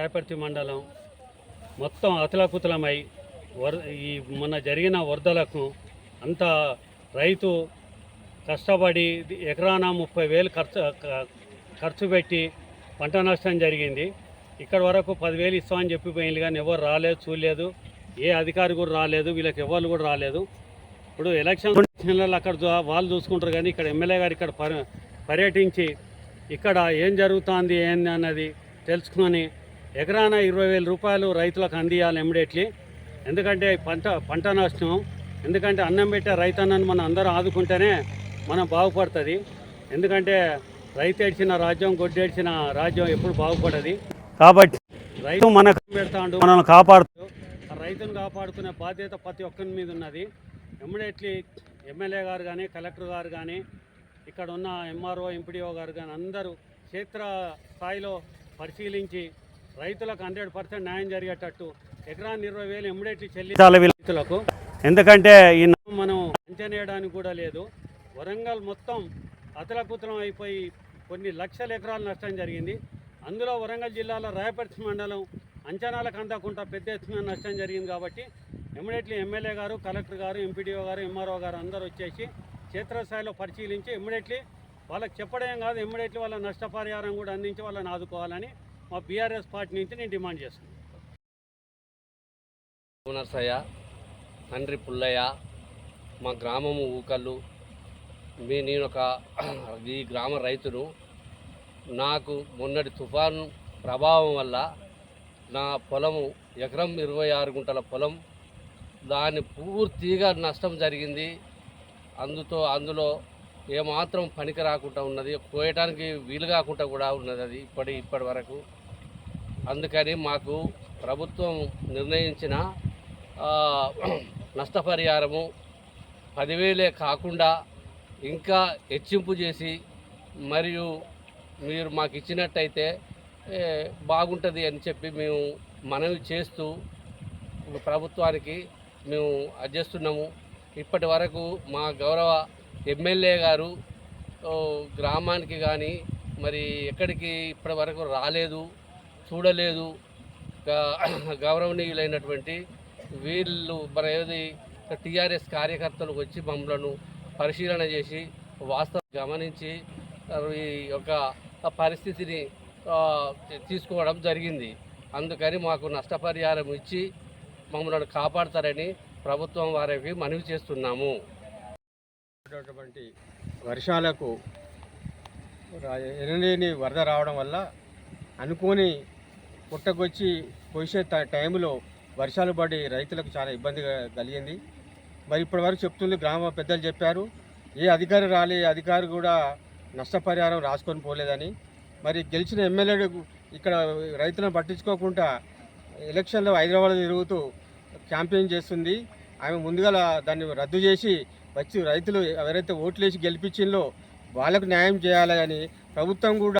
రాయపర్తి మండలం మొత్తం అతలాకుతలమై వర ఈ మొన్న జరిగిన వరదలకు అంత రైతు కష్టపడి ఎకరాన ముప్పై వేలు ఖర్చు ఖర్చు పెట్టి పంట నష్టం జరిగింది. ఇక్కడ వరకు పదివేలు ఇస్తామని చెప్పిపోయింది కానీ ఎవరు రాలేదు చూడలేదు. ఏ అధికారి కూడా రాలేదు వీళ్ళకి ఎవరు కూడా రాలేదు. ఇప్పుడు ఎలక్షన్ అక్కడ వాళ్ళు చూసుకుంటారు కానీ ఇక్కడ ఎమ్మెల్యే గారు ఇక్కడ పర్యటించి ఇక్కడ ఏం జరుగుతుంది ఏంది అన్నది తెలుసుకొని ఎకరాన ఇరవై వేల రూపాయలు రైతులకు అందియాలి ఇమ్మీడియట్లీ. ఎందుకంటే పంట పంట నష్టం. ఎందుకంటే అన్నం పెట్టే రైతన్నను మనం అందరం ఆదుకుంటేనే మనం బాగుపడుతుంది. ఎందుకంటే రైతు ఏడ్చిన రాజ్యం గొడ్డేడ్చిన రాజ్యం ఎప్పుడు బాగుపడది. కాబట్టి రైతు మనకు పెడతాడు మనల్ని కాపాడుతూ రైతును కాపాడుకునే బాధ్యత ప్రతి ఒక్కరి మీద ఉన్నది. ఇమ్మీడియట్లీ ఎమ్మెల్యే గారు కానీ కలెక్టర్ గారు కానీ ఇక్కడ ఉన్న ఎంఆర్ఓ ఎంపీడీఓ గారు కానీ అందరూ క్షేత్ర స్థాయిలో పరిశీలించి రైతులకు హండ్రెడ్ పర్సెంట్ న్యాయం జరిగేటట్టు ఎకరాన్ని ఇరవై వేలు ఇమ్మీడియట్లీ చెల్లించాలి రైతులకు. ఎందుకంటే ఈ మనం అంచనేయడానికి కూడా లేదు. వరంగల్ మొత్తం అతలకుతలం అయిపోయి కొన్ని లక్షల ఎకరాల నష్టం జరిగింది. అందులో వరంగల్ జిల్లాలో రాయపర్తి మండలం అంచనాలకు అందకుండా పెద్ద ఎత్తున నష్టం జరిగింది కాబట్టి ఇమ్మీడియట్లీ ఎమ్మెల్యే గారు కలెక్టర్ గారు ఎంపీడీఓ గారు ఎంఆర్ఓ గారు అందరూ వచ్చేసి క్షేత్రస్థాయిలో పరిశీలించి ఇమ్మీడియట్లీ వాళ్ళకి చెప్పడం కాదు. ఇమ్మీడియట్లీ వాళ్ళ నష్టపరిహారం కూడా అందించి వాళ్ళని ఆదుకోవాలని మా బీఆర్ఎస్ పార్టీ నుంచి నేను డిమాండ్ చేస్తున్నాను. నర్సయ్య తండ్రి పుల్లయ్య మా గ్రామము ఊకళ్ళు మీ నేను ఒక ఈ గ్రామ రైతును. నాకు మొన్నటి తుఫాను ప్రభావం వల్ల నా పొలము ఎకరం ఇరవై ఆరు గుంటల పొలం దాని పూర్తిగా నష్టం జరిగింది. అందుతో అందులో ఏమాత్రం పనికి రాకుండా ఉన్నది కోయటానికి వీలు కాకుండా కూడా ఉన్నది అది ఇప్పటి ఇప్పటి వరకు. అందుకని మాకు ప్రభుత్వం నిర్ణయించిన నష్టపరిహారము పదివేలే కాకుండా ఇంకా హెచ్చింపు చేసి మరియు మీరు మాకు ఇచ్చినట్టయితే బాగుంటుంది అని చెప్పి మేము మనవి చేస్తూ ప్రభుత్వానికి మేము అర్జిస్తున్నాము ఇప్పటి వరకు మా గౌరవ ఎమ్మెల్యే గారు గ్రామానికి కానీ మరి ఎక్కడికి ఇప్పటి వరకు రాలేదు. చూడలేదు. గౌరవనీయులైనటువంటి వీళ్ళు మన ఏది టీఆర్ఎస్ కార్యకర్తలు వచ్చి మమ్మలను పరిశీలన చేసి వాస్తవం గమనించి ఈ యొక్క పరిస్థితిని తీసుకోవడం జరిగింది. అందుకని మాకు నష్టపరిహారం ఇచ్చి మమ్మల్ని కాపాడతారని ప్రభుత్వం వారికి మనవి చేస్తున్నాము. వర్షాలకు ఎనలేని వరద రావడం వల్ల అనుకోని పుట్టకొచ్చి కొలిసే టైంలో వర్షాలు పడి రైతులకు చాలా ఇబ్బంది కలిగింది. మరి ఇప్పటి వరకు చెప్తుంది గ్రామ పెద్దలు చెప్పారు ఏ అధికారి రాలే అధికారి కూడా నష్టపరిహారం రాసుకొని పోలేదని. మరి గెలిచిన ఎమ్మెల్యేలు ఇక్కడ రైతులను పట్టించుకోకుండా ఎలక్షన్లో హైదరాబాద్ తిరుగుతూ క్యాంపెయిన్ చేస్తుంది. ఆమె ముందుగా దాన్ని రద్దు చేసి వచ్చి రైతులు ఎవరైతే ఓట్లేసి గెలిపించిందో వాళ్ళకు న్యాయం చేయాలని ప్రభుత్వం కూడా